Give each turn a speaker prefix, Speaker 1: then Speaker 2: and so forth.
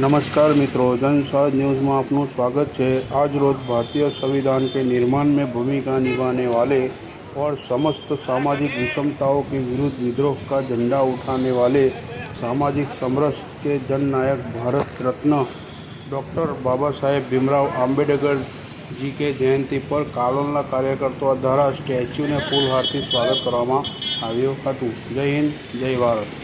Speaker 1: नमस्कार मित्रों जनसाज न्यूज़ में आपનું स्वागत છે आज रोज भारतीय संविधान के निर्माण में भूमिका निभाने वाले और समस्त सामाजिक विषमताओं के विरुद्ध विद्रोह का झंडा उठाने वाले सामाजिक समरस के जननायक भारत रत्न डॉक्टर बाबा साहेब भीमराव આંબેડકર જી કે જયંતિ પર કાલોલના કાર્યકર્તાઓ દ્વારા સ્ટેચ્યુને ફૂલહારથી સ્વાગત કરવામાં આવ્યું હતું જય હિન્દ જય ભારત